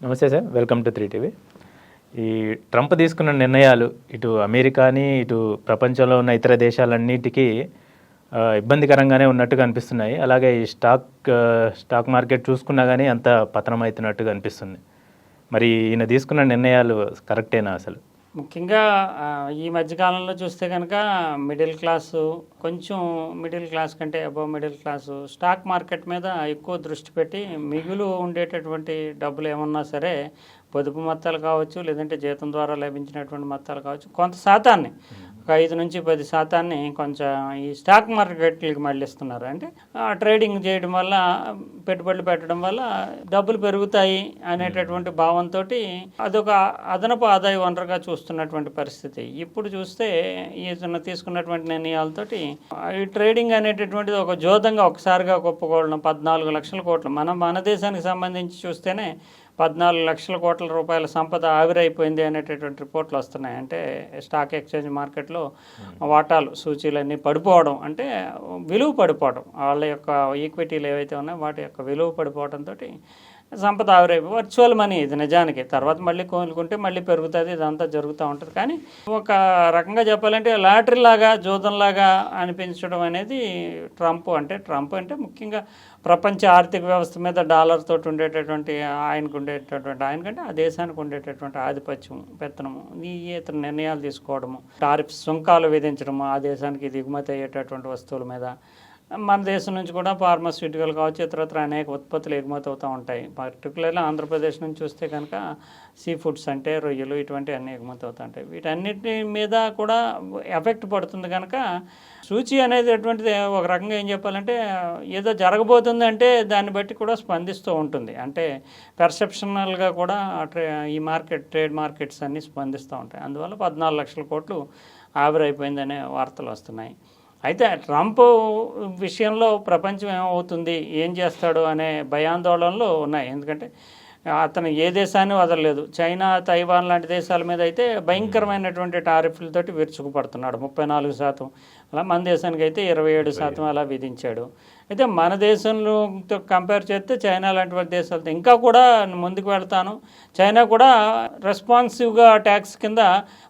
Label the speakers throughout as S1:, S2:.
S1: నమస్తే sir welcome to three TV. ఈ Trump తీసుకున్న నిర్ణయాలు ఇటు అమెరికాని ఇటు ప్రపంచంలో ఉన్న ఇతర దేశాలన్నిటికీ ఇబ్బందికరంగానే ఉన్నట్టుగా అనిపిస్తున్నాయి. అలాగే ఈ స్టాక్ స్టాక్ మార్కెట్ చూసుకున్నా కానీ అంత పతనం అవుతున్నట్టుగా అనిపిస్తుంది. మరి ఈయన తీసుకున్న నిర్ణయాలు కరెక్టేనా అసలు?
S2: ముఖ్యంగా ఈ మధ్యకాలంలో చూస్తే కనుక మిడిల్ క్లాసు కొంచెం మిడిల్ క్లాస్ కంటే above middle class stock market మీద ఎక్కువ దృష్టి పెట్టి మిగులు ఉండేటటువంటి డబ్బులు ఏమన్నా సరే పొదుపు మొత్తాలు కావచ్చు లేదంటే జీతం ద్వారా లభించినటువంటి మొత్తాలు కావచ్చు కొంత శాతాన్ని. ఒక ఐదు నుంచి పది శాతాన్ని కొంచెం ఈ స్టాక్ మార్కెట్లకి మళ్ళిస్తున్నారు. అంటే ఆ, ట్రేడింగ్ చేయడం వల్ల పెట్టుబడులు పెట్టడం వల్ల డబ్బులు పెరుగుతాయి అనేటటువంటి భావంతో అదొక అదనపు ఆదాయ వనరుగా చూస్తున్నటువంటి పరిస్థితి. ఇప్పుడు చూస్తే ఈతను తీసుకున్నటువంటి నిర్ణయాలతోటి ఈ ట్రేడింగ్ అనేటటువంటిది ఒక జోదంగా ఒకసారిగా ఒప్పుకోవడం పద్నాలుగు లక్షల కోట్లు. మనం మన దేశానికి సంబంధించి చూస్తేనే పద్నాలుగు లక్షల కోట్ల రూపాయల సంపద ఆవిరైపోయింది అనేటటువంటి రిపోర్ట్లు వస్తున్నాయి. అంటే స్టాక్ ఎక్స్చేంజ్ మార్కెట్లో వాటాలు సూచీలన్నీ పడిపోవడం అంటే విలువ పడిపోవడం. వాళ్ళ యొక్క ఈక్విటీలు ఏవైతే ఉన్నాయో వాటి యొక్క విలువ పడిపోవడంతో సంపద ఆవిరైపోయి వర్చువల్ మనీ ఇది నిజానికి. తర్వాత మళ్ళీ కోలుకుంటే మళ్ళీ పెరుగుతుంది ఇదంతా జరుగుతూ ఉంటుంది. కానీ ఒక రకంగా చెప్పాలంటే లాటరీ లాగా జూదంలాగా అనిపించడం అనేది ట్రంప్ అంటే ట్రంప్ అంటే ముఖ్యంగా ప్రపంచ ఆర్థిక వ్యవస్థ మీద డాలర్ తోటి ఉండేటటువంటి ఆయనకు ఉండేటటువంటి ఆయనకంటే ఆ దేశానికి ఉండేటటువంటి ఆధిపత్యం పెత్తనము ఈ ఇతర నిర్ణయాలు తీసుకోవడము టారిఫ్ సుంకాలు విధించడము ఆ దేశానికి దిగుమతి అయ్యేటటువంటి వస్తువుల మీద. మన దేశం నుంచి కూడా ఫార్మాస్యూటికల్ కావచ్చు ఇతరత్ర అనేక ఉత్పత్తులు ఎగుమతి అవుతూ ఉంటాయి. పర్టికులర్లీ ఆంధ్రప్రదేశ్ నుంచి చూస్తే కనుక సీ ఫుడ్స్ అంటే రొయ్యలు ఇటువంటి అన్నీ ఎగుమతి అవుతూ ఉంటాయి. వీటన్నిటి మీద కూడా ఎఫెక్ట్ పడుతుంది కనుక సూచి అనేది అటువంటిది ఒక రకంగా ఏం చెప్పాలంటే ఏదో జరగబోతుంది అంటే దాన్ని బట్టి కూడా స్పందిస్తూ ఉంటుంది. అంటే పెర్సెప్షనల్గా కూడా ట్రే ఈ మార్కెట్ ట్రేడ్ మార్కెట్స్ అన్నీ స్పందిస్తూ ఉంటాయి. అందువల్ల పద్నాలుగు లక్షల కోట్లు ఆవిరైపోయిందనే వార్తలు వస్తున్నాయి. అయితే ట్రంప్ విషయంలో ప్రపంచం ఏమవుతుంది? ఏం చేస్తాడు అనే భయాందోళనలు ఉన్నాయి. ఎందుకంటే అతను ఏ దేశాన్ని వదలలేదు. చైనా తైవాన్ లాంటి దేశాల మీద అయితే భయంకరమైనటువంటి టారిఫ్లతోటి విరుచుకుపడుతున్నాడు. ముప్పై నాలుగు శాతం. అలా మన దేశానికి అయితే ఇరవై ఏడు శాతం అలా విధించాడు. అయితే మన దేశంలో కంపేర్ చేస్తే చైనా లాంటి దేశాలతో. ఇంకా కూడా ముందుకు వెళ్తాను. చైనా కూడా రెస్పాన్సివ్గా ట్యాక్స్ కింద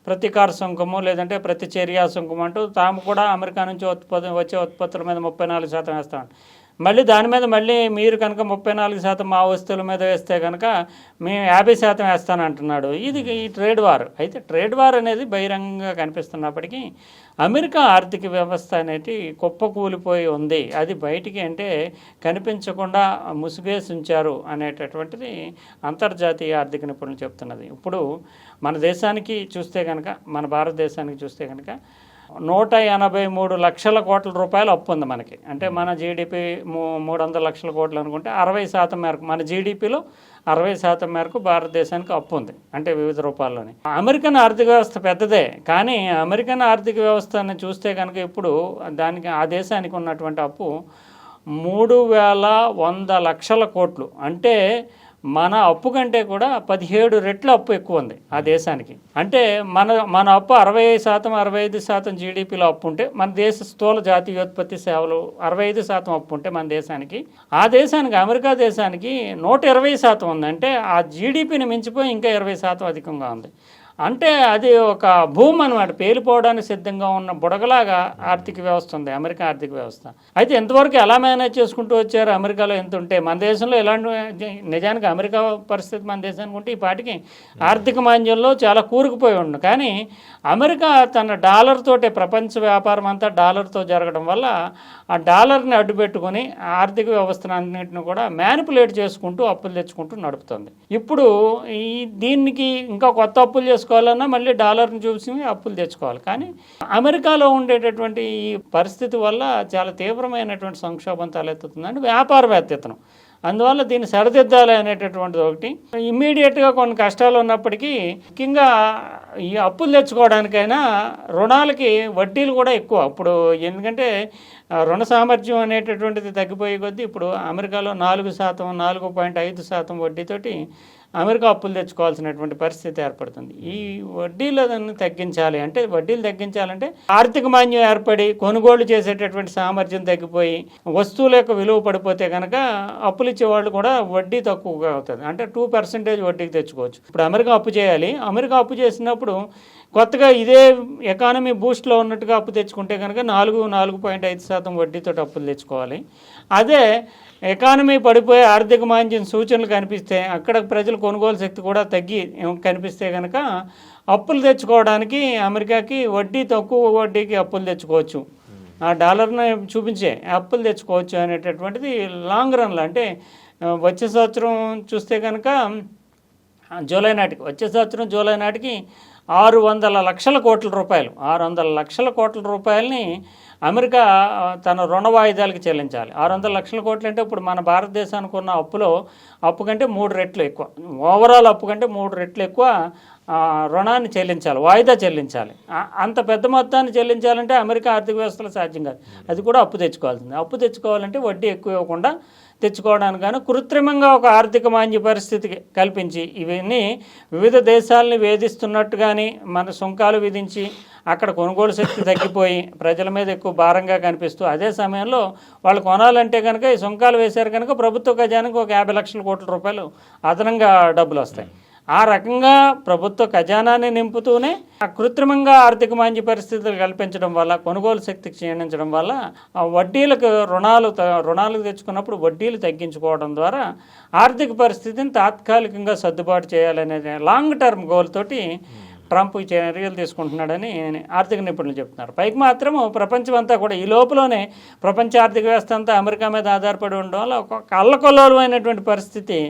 S2: ప్రతీకార సుంకము లేదంటే ప్రతి చర్యా సుంకం అంటూ తాము కూడా అమెరికా నుంచి ఉత్పత్తి వచ్చే ఉత్పత్తుల మీద ముప్పై నాలుగు శాతం వేస్తాం మళ్ళీ దాని మీద మళ్ళీ మీరు కనుక ముప్పై నాలుగు శాతం మా వస్తువుల మీద వేస్తే కనుక మేము యాభై శాతం వేస్తానంటున్నాడు. ఇది ఈ ట్రేడ్ వార్. అయితే ట్రేడ్ వార్ అనేది బహిరంగంగా కనిపిస్తున్నప్పటికీ అమెరికా ఆర్థిక వ్యవస్థ అనేది కుప్పకూలిపోయి ఉంది. అది బయటికి అంటే కనిపించకుండా ముసుగేసి ఉంచారు అనేటటువంటిది అంతర్జాతీయ ఆర్థిక నిపుణులు చెప్తున్నది. ఇప్పుడు మన దేశానికి చూస్తే కనుక మన భారతదేశానికి చూస్తే కనుక నూట ఎనభై మూడు లక్షల కోట్ల రూపాయలు అప్పు ఉంది మనకి. అంటే మన జీడిపి మూడు వందల లక్షల కోట్లు అనుకుంటే అరవై శాతం మేరకు మన జీడిపిలో అరవై శాతం మేరకు భారతదేశానికి అప్పు ఉంది. అంటే వివిధ రూపాల్లోని. అమెరికన్ ఆర్థిక వ్యవస్థ పెద్దదే కానీ అమెరికన్ ఆర్థిక వ్యవస్థని చూస్తే కనుక ఇప్పుడు దానికి ఆ దేశానికి ఉన్నటువంటి అప్పు మూడు వేల వంద లక్షల కోట్లు. అంటే మన అప్పు కంటే కూడా పదిహేడు రెట్ల అప్పు ఎక్కువ ఉంది ఆ దేశానికి. అంటే మన మన అప్పు అరవై ఐదు శాతం అరవై ఐదు శాతం జీడిపిలో అప్పు ఉంటే మన దేశ స్థూల జాతీయోత్పత్తి సేవలు అరవై ఐదు శాతం అప్పు ఉంటే మన దేశానికి. ఆ దేశానికి అమెరికా దేశానికి నూట ఇరవై శాతం ఉంది. అంటే ఆ జీడిపిని మించిపోయి ఇంకా ఇరవై శాతం అధికంగా ఉంది. అంటే అది ఒక భూమి అనమాట పేలిపోవడానికి సిద్ధంగా ఉన్న బుడగలాగా ఆర్థిక వ్యవస్థ ఉంది అమెరికా ఆర్థిక వ్యవస్థ. అయితే ఎంతవరకు ఎలా మేనేజ్ చేసుకుంటూ వచ్చారు? అమెరికాలో ఎంత ఉంటే మన దేశంలో ఎలాంటి నిజానికి అమెరికా పరిస్థితి మన దేశానికి ఉంటే ఈ పాటికి ఆర్థిక మాంద్యంలో చాలా కూరుకుపోయి ఉండు. కానీ అమెరికా తన డాలర్ తోటే ప్రపంచ వ్యాపారం అంతా డాలర్తో జరగడం వల్ల ఆ డాలర్ని అడ్డుపెట్టుకొని ఆర్థిక వ్యవస్థను అన్నింటిని కూడా మ్యానిపులేట్ చేసుకుంటూ అప్పులు తెచ్చుకుంటూ నడుపుతుంది. ఇప్పుడు ఈ దీనికి ఇంకా కొత్త అప్పులు తీసుకోవాలన్నా మళ్ళీ డాలర్ని చూసి అప్పులు తెచ్చుకోవాలి. కానీ అమెరికాలో ఉండేటటువంటి ఈ పరిస్థితి వల్ల చాలా తీవ్రమైనటువంటి సంక్షోభం తలెత్తుతుంది అంటే వ్యాపారవేత్త అందువల్ల దీన్ని సరిదిద్దాలి అనేటటువంటిది ఒకటి. ఇమ్మీడియట్గా కొన్ని కష్టాలు ఉన్నప్పటికీ ముఖ్యంగా ఈ అప్పులు తెచ్చుకోవడానికైనా రుణాలకి వడ్డీలు కూడా ఎక్కువ. ఇప్పుడు ఎందుకంటే రుణ సామర్థ్యం అనేటటువంటిది తగ్గిపోయే కొద్దీ ఇప్పుడు అమెరికాలో నాలుగు శాతం నాలుగు పాయింట్ ఐదు శాతం వడ్డీతోటి అమెరికా అప్పులు తెచ్చుకోవాల్సినటువంటి పరిస్థితి ఏర్పడుతుంది. ఈ వడ్డీలను తగ్గించాలి అంటే వడ్డీలు తగ్గించాలంటే ఆర్థిక మాన్యం ఏర్పడి కొనుగోలు చేసేటటువంటి సామర్థ్యం తగ్గిపోయి వస్తువుల యొక్క విలువ పడిపోతే కనుక అప్పులు ఇచ్చేవాళ్ళు కూడా వడ్డీ తక్కువగా అవుతుంది. అంటే టూ పర్సెంటేజ్ వడ్డీకి తెచ్చుకోవచ్చు. ఇప్పుడు అమెరికా అప్పు చేయాలి. అమెరికా అప్పు చేసినప్పుడు కొత్తగా ఇదే ఎకానమీ బూస్ట్లో ఉన్నట్టుగా అప్పు తెచ్చుకుంటే కనుక నాలుగు నాలుగు పాయింట్ ఐదు శాతం వడ్డీతో అప్పులు తెచ్చుకోవాలి. అదే ఎకానమీ పడిపోయే ఆర్థిక మాంద్యం సూచనలు కనిపిస్తే అక్కడ ప్రజల కొనుగోలు శక్తి కూడా తగ్గి కనిపిస్తే కనుక అప్పులు తెచ్చుకోవడానికి అమెరికాకి వడ్డీ తక్కువ వడ్డీకి అప్పులు తెచ్చుకోవచ్చు. ఆ డాలర్ని చూపించే అప్పులు తెచ్చుకోవచ్చు అనేటటువంటిది లాంగ్ రన్లో అంటే వచ్చే సంవత్సరం చూస్తే కనుక జూలై నాటికి వచ్చే సంవత్సరం జూలై నాటికి ఆరు వందల లక్షల కోట్ల రూపాయలు. ఆరు వందల లక్షల కోట్ల రూపాయలని అమెరికా తన రుణ వాయిదాలకు చెల్లించాలి. ఆరు వందల లక్షల కోట్లు అంటే ఇప్పుడు మన భారతదేశానికి ఉన్న అప్పులో అప్పు కంటే మూడు రెట్లు ఎక్కువ. ఓవరాల్ అప్పు కంటే మూడు రెట్లు ఎక్కువ రుణాన్ని చెల్లించాలి వాయిదా చెల్లించాలి. అంత పెద్ద మొత్తాన్ని చెల్లించాలంటే అమెరికా ఆర్థిక వ్యవస్థలో సాధ్యం కాదు. అది కూడా అప్పు తెచ్చుకోవాల్సింది. అప్పు తెచ్చుకోవాలంటే వడ్డీ ఎక్కువ ఇవ్వకుండా తెచ్చుకోవడానికి కానీ కృత్రిమంగా ఒక ఆర్థిక మాంద్య పరిస్థితి కల్పించి ఇవన్నీ వివిధ దేశాలని వేధిస్తున్నట్టు కానీ మన సుంకాలు విధించి అక్కడ కొనుగోలు శక్తి తగ్గిపోయి ప్రజల మీద ఎక్కువ భారంగా కనిపిస్తూ అదే సమయంలో వాళ్ళు కొనాలంటే కనుక ఈ సుంకాలు వేశారు కనుక ప్రభుత్వ ఖజానికి ఒక యాభై లక్షల కోట్ల రూపాయలు అదనంగా డబ్బులు వస్తాయి. ఆ రకంగా ప్రభుత్వ ఖజానాన్ని నింపుతూనే ఆ కృత్రిమంగా ఆర్థిక మాంద్య పరిస్థితులు కల్పించడం వల్ల కొనుగోలు శక్తి క్షీణించడం వల్ల ఆ వడ్డీలకు రుణాలు త- రుణాలు తెచ్చుకున్నప్పుడు వడ్డీలు తగ్గించుకోవడం ద్వారా ఆర్థిక పరిస్థితిని తాత్కాలికంగా సర్దుబాటు చేయాలనే లాంగ్ టర్మ్ గోల్ తోటి ట్రంప్ చర్యలు తీసుకుంటున్నాడని ఆర్థిక నిపుణులు చెప్తున్నారు. పైకి మాత్రం ప్రపంచం అంతా కూడా ఈ లోపలనే ప్రపంచ ఆర్థిక వ్యవస్థ అంతా అమెరికా మీద ఆధారపడి ఉండడం వల్ల ఒక కళ్ళకొల్లమైనటువంటి పరిస్థితి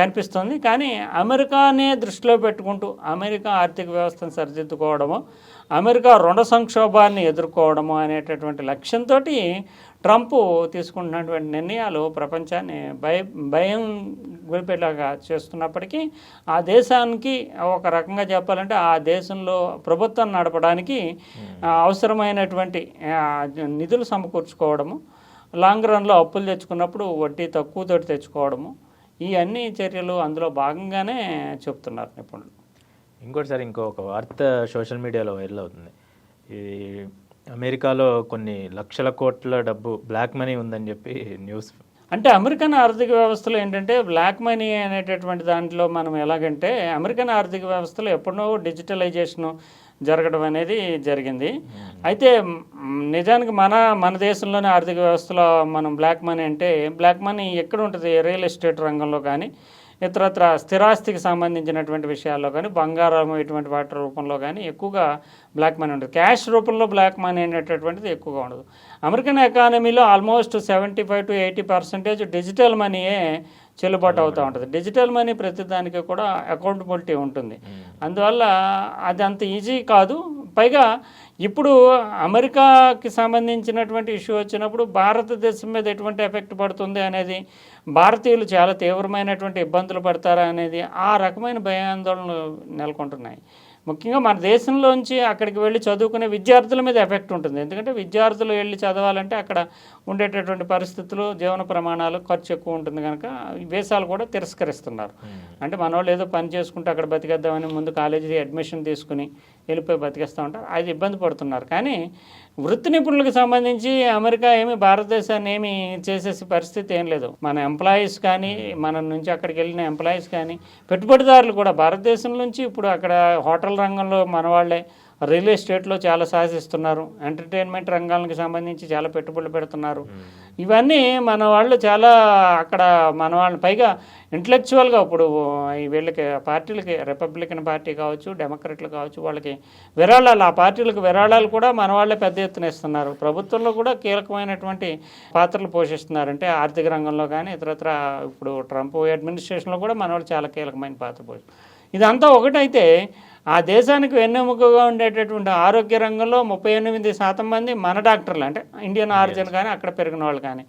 S2: కనిపిస్తుంది. కానీ అమెరికానే దృష్టిలో పెట్టుకుంటూ అమెరికా ఆర్థిక వ్యవస్థను సరిదిద్దుకోవడము అమెరికా రుణ సంక్షోభాన్ని ఎదుర్కోవడము అనేటటువంటి లక్ష్యంతో ట్రంప్ తీసుకుంటున్నటువంటి నిర్ణయాలు ప్రపంచాన్ని భయ భయం గురిపేలాగా చేస్తున్నప్పటికీ ఆ దేశానికి ఒక రకంగా చెప్పాలంటే ఆ దేశంలో ప్రభుత్వం నడపడానికి ఆ, అవసరమైనటువంటి నిధులు సమకూర్చుకోవడము లాంగ్ రన్లో అప్పులు తెచ్చుకున్నప్పుడు వడ్డీ తక్కువతోటి తెచ్చుకోవడము ఈ అన్ని చర్యలు అందులో భాగంగానే చెప్తున్నారు నిపుణులు.
S1: ఇంకోటి సార్ ఇంకొక వార్త సోషల్ మీడియాలో వైరల్ అవుతుంది. ఇది అమెరికాలో కొన్ని లక్షల కోట్ల డబ్బు బ్లాక్ మనీ ఉందని చెప్పి న్యూస్.
S2: అంటే అమెరికన్ ఆర్థిక వ్యవస్థలో ఏంటంటే బ్లాక్ మనీ అనేటటువంటి దాంట్లో మనం ఎలాగంటే అమెరికన్ ఆర్థిక వ్యవస్థలో ఎప్పుడో డిజిటలైజేషన్ జరగడం అనేది జరిగింది. అయితే నిజానికి మన మన దేశంలోనే ఆర్థిక వ్యవస్థలో మనం బ్లాక్ మనీ అంటే బ్లాక్ మనీ ఎక్కడ ఉంటుంది? రియల్ ఎస్టేట్ రంగంలో కానీ ఇతరత్ర స్థిరాస్తికి సంబంధించినటువంటి విషయాల్లో కానీ బంగారం ఇటువంటి వాటి రూపంలో కానీ ఎక్కువగా బ్లాక్ మనీ ఉంటుంది క్యాష్ రూపంలో బ్లాక్ మనీ అనేటటువంటిది ఎక్కువగా ఉండదు. అమెరికన్ ఎకానమీలో almost seventy five to eighty percentage digital మనీయే చెల్లుబాటు అవుతూ ఉంటుంది. డిజిటల్ మనీ ప్రతిదానికి కూడా అకౌంటబిలిటీ ఉంటుంది. అందువల్ల అది అంత ఈజీ కాదు. పైగా ఇప్పుడు అమెరికాకి సంబంధించినటువంటి ఇష్యూ వచ్చినప్పుడు భారతదేశం మీద ఎటువంటి ఎఫెక్ట్ పడుతుంది అనేది భారతీయులు చాలా తీవ్రమైనటువంటి ఇబ్బందులు పడతారా అనేది ఆ రకమైన భయాందోళనలు నెలకొంటున్నాయి. ముఖ్యంగా మన దేశంలోంచి అక్కడికి వెళ్ళి చదువుకునే విద్యార్థుల మీద ఎఫెక్ట్ ఉంటుంది. ఎందుకంటే విద్యార్థులు వెళ్ళి చదవాలంటే అక్కడ ఉండేటటువంటి పరిస్థితులు జీవన ప్రమాణాలు ఖర్చు ఎక్కువ ఉంటుంది కనుక వేసాలు కూడా తిరస్కరిస్తున్నారు. అంటే మన వాళ్ళు ఏదో పని చేసుకుంటే అక్కడ బతికేద్దామని ముందు కాలేజీ అడ్మిషన్ తీసుకుని వెళ్ళిపోయి బతికేస్తూ ఉంటారు. అది ఇబ్బంది పడుతున్నారు. కానీ వృత్తి నిపుణులకు సంబంధించి అమెరికా ఏమి భారతదేశాన్ని ఏమి చేసేసి పరిస్థితి ఏం లేదు. మన ఎంప్లాయీస్ కానీ మన నుంచి అక్కడికి వెళ్ళిన ఎంప్లాయీస్ కానీ పెట్టుబడిదారులు కూడా భారతదేశం నుంచి ఇప్పుడు అక్కడ హోటల్ రంగంలో మన వాళ్ళే రియల్ ఎస్టేట్లో చాలా సాధిస్తున్నారు. ఎంటర్టైన్మెంట్ రంగాలకు సంబంధించి చాలా పెట్టుబడులు పెడుతున్నారు. ఇవన్నీ మన వాళ్ళు చాలా అక్కడ మన వాళ్ళు పైగా ఇంటలెక్చువల్గా ఇప్పుడు ఈ వీళ్ళకి పార్టీలకి రిపబ్లికన్ పార్టీ కావచ్చు డెమోక్రట్లు కావచ్చు వాళ్ళకి విరాళాలు ఆ పార్టీలకు విరాళాలు కూడా మన వాళ్ళే పెద్ద ఎత్తున ఇస్తున్నారు. ప్రభుత్వంలో కూడా కీలకమైనటువంటి పాత్రలు పోషిస్తున్నారు. అంటే ఆర్థిక రంగంలో కానీ ఇతరత్ర ఇప్పుడు ట్రంప్ అడ్మినిస్ట్రేషన్లో కూడా మన వాళ్ళు చాలా కీలకమైన పాత్ర పోషిస్తున్నారు ఇదంతా ఒకటైతే ఆ దేశానికి వెన్నెముకగా ఉండేటటువంటి ఆరోగ్య రంగంలో ముప్పై ఎనిమిది శాతం మంది మన డాక్టర్లు అంటే ఇండియన్ ఆరిజిన్ కానీ అక్కడ పెరిగిన వాళ్ళు కానీ.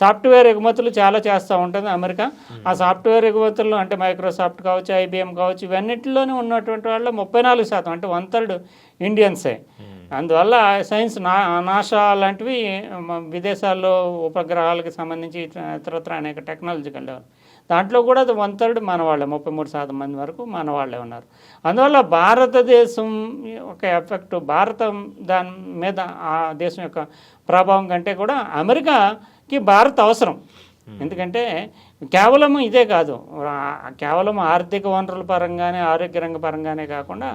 S2: సాఫ్ట్వేర్ ఎగుమతులు చాలా చేస్తూ ఉంటుంది అమెరికా. ఆ సాఫ్ట్వేర్ ఎగుమతులు అంటే మైక్రోసాఫ్ట్ కావచ్చు ఐబిఎం కావచ్చు ఇవన్నిటిలోనే ఉన్నటువంటి వాళ్ళు ముప్పై నాలుగు శాతం అంటే వన్ థర్డ్ ఇండియన్సే. అందువల్ల సైన్స్ నా నాసా లాంటివి విదేశాల్లో ఉపగ్రహాలకు సంబంధించి ఇతరత్ర అనేక టెక్నాలజికల్ డెవలప్ దాంట్లో కూడా అది వన్ థర్డ్ మన వాళ్ళే ముప్పై మూడు శాతం మంది వరకు మన వాళ్ళే ఉన్నారు. అందువల్ల భారతదేశం ఒక ఎఫెక్ట్ భారతం దాని మీద ఆ దేశం యొక్క ప్రభావం కంటే కూడా అమెరికాకి భారత్ అవసరం. ఎందుకంటే కేవలం ఇదే కాదు కేవలం ఆర్థిక వనరుల పరంగానే ఆరోగ్య రంగ పరంగానే కాకుండా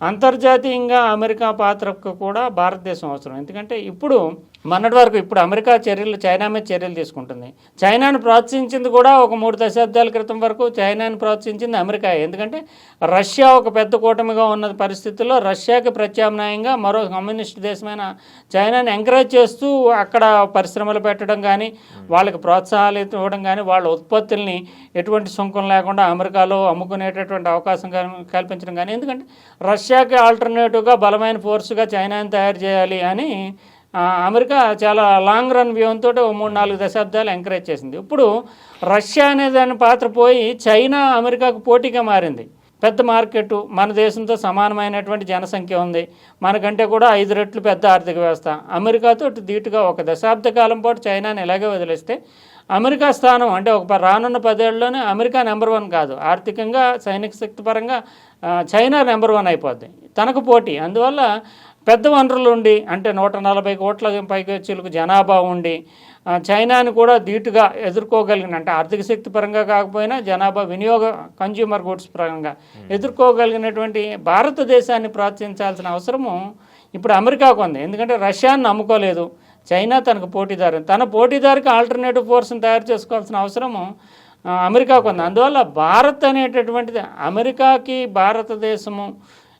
S2: అంతర్జాతీయంగా అమెరికా పాత్రకు కూడా భారతదేశం అవసరం. ఎందుకంటే ఇప్పుడు మొన్నటి వరకు ఇప్పుడు అమెరికా చర్యలు చైనా మీద చర్యలు తీసుకుంటుంది. చైనాను ప్రోత్సహించింది కూడా ఒక మూడు దశాబ్దాల క్రితం వరకు చైనాను ప్రోత్సహించింది అమెరికా. ఎందుకంటే రష్యా ఒక పెద్ద కూటమిగా ఉన్న పరిస్థితుల్లో రష్యాకి ప్రత్యామ్నాయంగా మరో కమ్యూనిస్ట్ దేశమైన చైనాని ఎంకరేజ్ చేస్తూ అక్కడ పరిశ్రమలు పెట్టడం కానీ వాళ్ళకి ప్రోత్సాహాలు ఇవ్వడం కానీ వాళ్ళ ఉత్పత్తుల్ని ఎటువంటి సుంకం లేకుండా అమెరికాలో అమ్ముకునేటటువంటి అవకాశం కల్పించడం కానీ ఎందుకంటే రష్యాకి ఆల్టర్నేటివ్గా బలమైన ఫోర్స్గా చైనాని తయారు చేయాలి అని అమెరికా చాలా లాంగ్ రన్ వ్యూహంతో ఓ మూడు నాలుగు దశాబ్దాలు ఎంకరేజ్ చేసింది. ఇప్పుడు రష్యా అనే దాని పాత్ర పోయి చైనా అమెరికాకు పోటీగా మారింది. పెద్ద మార్కెట్ మన దేశంతో సమానమైనటువంటి జనసంఖ్య ఉంది. మనకంటే కూడా ఐదు రెట్లు పెద్ద ఆర్థిక వ్యవస్థ. అమెరికాతో ధీటుగా ఒక దశాబ్ద కాలం పాటు చైనాని ఇలాగే వదిలేస్తే అమెరికా స్థానం అంటే ఒక రానున్న పదేళ్ళలోనే అమెరికా నెంబర్ వన్ కాదు. ఆర్థికంగా సైనిక శక్తి పరంగా చైనా నెంబర్ వన్ అయిపోద్ది. తనకు పోటీ. అందువల్ల పెద్ద వనరులు ఉండి అంటే నూట నలభై కోట్ల పైకి చిలుకు జనాభా ఉండి చైనాని కూడా ధీటుగా ఎదుర్కోగలిగిన అంటే ఆర్థిక శక్తి పరంగా కాకపోయినా జనాభా వినియోగ కన్జ్యూమర్ గుడ్స్ పరంగా ఎదుర్కోగలిగినటువంటి భారతదేశాన్ని ప్రోత్సహించాల్సిన అవసరము ఇప్పుడు అమెరికాకు ఉంది. ఎందుకంటే రష్యాని నమ్ముకోలేదు. చైనా తనకు పోటీదారు. తన పోటీదారికి ఆల్టర్నేటివ్ ఫోర్స్ని తయారు చేసుకోవాల్సిన అవసరము అమెరికాకు ఉంది. అందువల్ల భారత్ అనేటటువంటిది అమెరికాకి భారతదేశము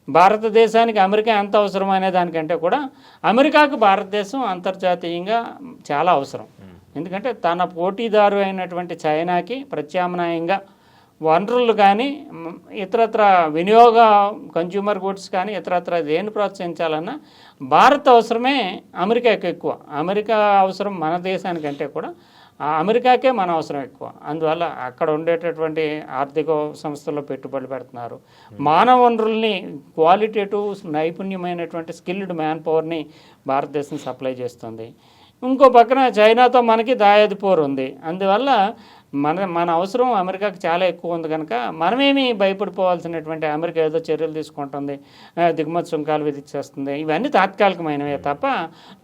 S2: భారతదేశానికి అమెరికా ఎంత అవసరం అనే దానికంటే కూడా అమెరికాకు భారతదేశం అంతర్జాతీయంగా చాలా అవసరం. ఎందుకంటే తన పోటీదారు అయినటువంటి చైనాకి ప్రత్యామ్నాయంగా వనరులు కానీ ఇతరత్ర వినియోగ కన్జ్యూమర్ గుడ్స్ కానీ ఇతరత్ర దేన్ని ప్రోత్సహించాలన్నా భారత్ అవసరమే అమెరికాకి ఎక్కువ. అమెరికా అవసరం మన దేశానికంటే కూడా అమెరికాకే మన అవసరం ఎక్కువ. అందువల్ల అక్కడ ఉండేటటువంటి ఆర్థిక సంస్థల్లో పెట్టుబడులు పెడుతున్నారు. మానవ వనరుల్ని క్వాలిటేటివ్ నైపుణ్యమైనటువంటి స్కిల్డ్ మ్యాన్ పవర్ని భారతదేశం సప్లై చేస్తుంది. ఇంకో పక్కన చైనాతో మనకి దాయాది పోరు ఉంది అందువల్ల మన మన అవసరం అమెరికాకి చాలా ఎక్కువ ఉంది కనుక మనమేమి భయపడిపోవాల్సినటువంటి అమెరికా ఏదో చర్యలు తీసుకుంటుంది దిగుమతి సుంకాలు విధించేస్తుంది. ఇవన్నీ తాత్కాలికమైనవే తప్ప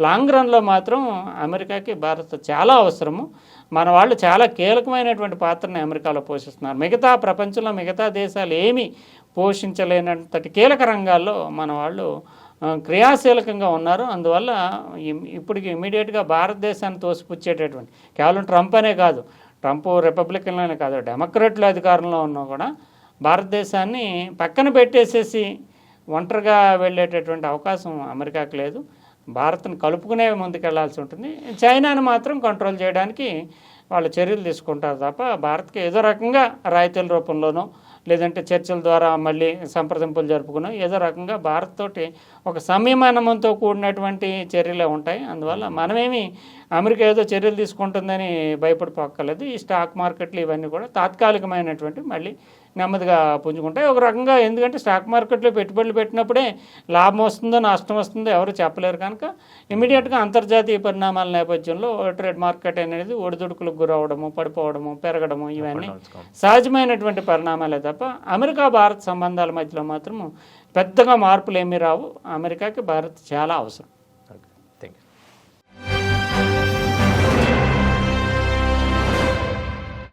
S2: లాంగ్ రన్లో మాత్రం అమెరికాకి భారత్ చాలా అవసరము. మన వాళ్ళు చాలా కీలకమైనటువంటి పాత్రని అమెరికాలో పోషిస్తున్నారు. మిగతా ప్రపంచంలో మిగతా దేశాలు ఏమీ పోషించలేనంతటి కీలక రంగాల్లో మన వాళ్ళు క్రియాశీలకంగా ఉన్నారు. అందువల్ల ఇప్పటికి ఇమీడియట్గా భారతదేశాన్ని తోసిపుచ్చేటటువంటి కేవలం ట్రంప్ అనే కాదు ట్రంప్ రిపబ్లికన్లోనే కాదు డెమోక్రాట్లు అధికారంలో ఉన్నా కూడా భారతదేశాన్ని పక్కన పెట్టేసేసి ఒంటరిగా వెళ్ళేటటువంటి అవకాశం అమెరికాకు లేదు. భారత్ను కలుపుకునే ముందుకెళ్ళాల్సి ఉంటుంది. చైనాను మాత్రం కంట్రోల్ చేయడానికి వాళ్ళు చర్యలు తీసుకుంటారు తప్ప భారత్కి ఏదో రకంగా రాయితీల రూపంలోనో లేదంటే చర్చల ద్వారా మళ్ళీ సంప్రదింపులు జరుపుకునో ఏదో రకంగా భారత్ తోటి ఒక సంయమనంతో కూడినటువంటి చర్యలే ఉంటాయి. అందువల్ల మనమేమి అమెరికా ఏదో చర్యలు తీసుకుంటుందని భయపడిపోక్కర్లేదు. ఈ స్టాక్ మార్కెట్లు ఇవన్నీ కూడా తాత్కాలికమైనటువంటి మళ్ళీ నెమ్మదిగా పుంజుకుంటాయి. ఒక రకంగా ఎందుకంటే స్టాక్ మార్కెట్లో పెట్టుబడులు పెట్టినప్పుడే లాభం వస్తుందో నష్టం వస్తుందో ఎవరు చెప్పలేరు కనుక ఇమీడియట్గా అంతర్జాతీయ పరిణామాల నేపథ్యంలో ట్రేడ్ మార్కెట్ అనేది ఒడిదుడుకులకు గురవడము పడిపోవడము పెరగడము ఇవన్నీ సహజమైనటువంటి పరిణామాలే తప్ప అమెరికా భారత్ సంబంధాల మధ్యలో మాత్రం పెద్దగా మార్పులు ఏమీ రావు. అమెరికాకి భారత్ చాలా అవసరం.